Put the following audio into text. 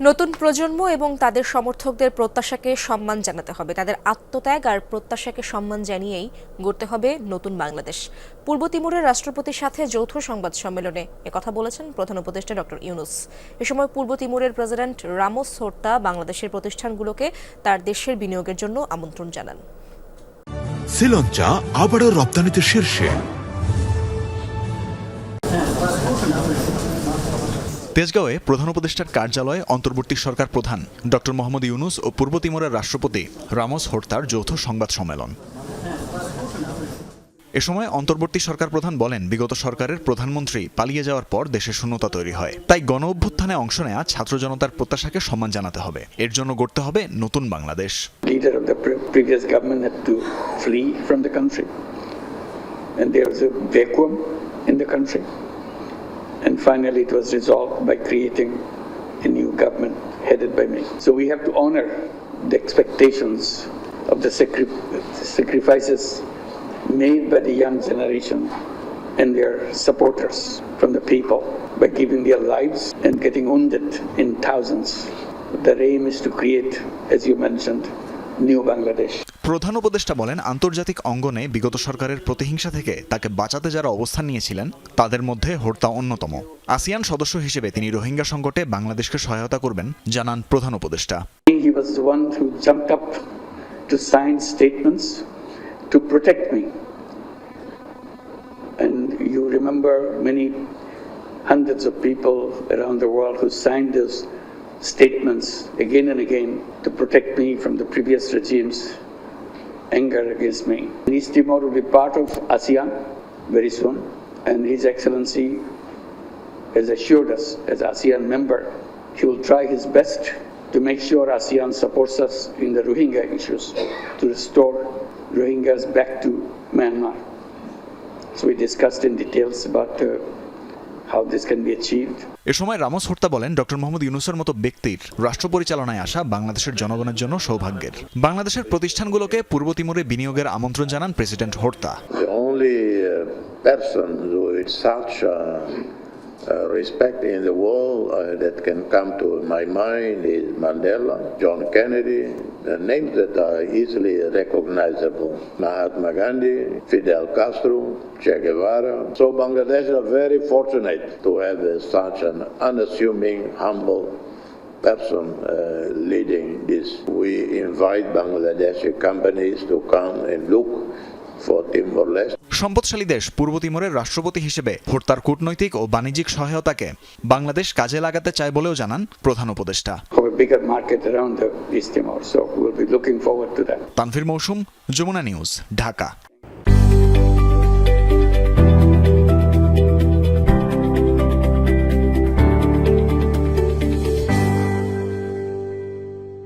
নতুন প্রজন্ম এবং তাদের সমর্থকদের প্রত্যাশাকে সম্মান জানাতে হবে। তাদের আত্মত্যাগ আর প্রত্যাশাকে সম্মান জানিয়েই গড়তে হবে নতুন বাংলাদেশ। পূর্ব তিমুরের রাষ্ট্রপতির সাথে যৌথ সংবাদ সম্মেলনে একথা বলেছেন প্রধান উপদেষ্টা ডক্টর ইউনুস। এ সময় পূর্ব তিমুরের প্রেসিডেন্ট রামোস হোর্তা বাংলাদেশের প্রতিষ্ঠানগুলোকে তার দেশের বিনিয়োগের জন্য আমন্ত্রণ জানান। আবারও রপ্তানিতে শীর্ষে। তেজগাঁওয়ে প্রধান উপদেষ্টার কার্যালয়ে অন্তর্বর্তী সরকার প্রধান ডক্টর মোহাম্মদ ইউনুস ও পূর্ব তিমোরের রাষ্ট্রপতি রামোস হোর্তার যৌথ সংবাদ সম্মেলন এ সময় অন্তর্বর্তী সরকার প্রধান বলেন, বিগত সরকারের প্রধানমন্ত্রী পালিয়ে যাওয়ার পর দেশে শূন্যতা তৈরি হয় তাই গণ অভ্যুত্থানে অংশ নেওয়া ছাত্র জনতার প্রত্যাশাকে সম্মান জানাতে হবে এর জন্য গড়তে হবে নতুন Bangladesh. And there was a vacuum in the country. And finally, it was resolved by creating a new government headed by me. So we have to honor the expectations of the sacri- sacrifices made by the young generation and their supporters from the people by giving their lives and getting wounded in thousands. Their aim is to create, as you mentioned, new Bangladesh. প্রধান উপদেষ্টা বলেন, আন্তর্জাতিক অঙ্গনে বিগত সরকারের প্রতিহিংসা থেকে তাকে বাঁচাতে যারা অবস্থান নিয়েছিলেন, তাদের মধ্যে হোর্তা অন্যতম। আসিয়ান সদস্য হিসেবে তিনি রোহিঙ্গা সংকটে বাংলাদেশকে সহায়তা করবেন, জানান প্রধান উপদেষ্টা। Hundreds of people around the world who signed those statements again and again to protect me from the previous regimes. Anger against me. East Timor will be part of ASEAN very soon, and His Excellency has assured us as ASEAN member, he will try his best to make sure ASEAN supports us in the Rohingya issues to restore Rohingyas back to Myanmar. So we discussed in details about uh, how this can be achieved. এ সময় Ramos হর্তা বলেন doctor Mohammad ইউনুসের মতো ব্যক্তির রাষ্ট্র পরিচালনায় আসা বাংলাদেশের জনগণের জন্য সৌভাগ্যের বাংলাদেশের প্রতিষ্ঠানগুলোকে পূর্ব তিমুরে বিনিয়োগের আমন্ত্রণ জানান president Horta The only person with such uh, respect in the world uh, that can come to my mind is Mandela, John Kennedy, the names that are easily recognizable. Mahatma Gandhi, Fidel Castro, Che Guevara. So Bangladesh are very fortunate to have uh, such an unassuming, humble person uh, leading this. We invite Bangladeshi companies to come and look. সম্পদশালী দেশ পূর্ব তিমোরের রাষ্ট্রপতি হিসেবে হোর্তার কূটনৈতিক ও বাণিজ্যিক সহায়তাকে বাংলাদেশ কাজে লাগাতে চায় বলেও জানান প্রধান উপদেষ্টা. তানভীর মৌসুম যমুনা নিউজ ঢাকা।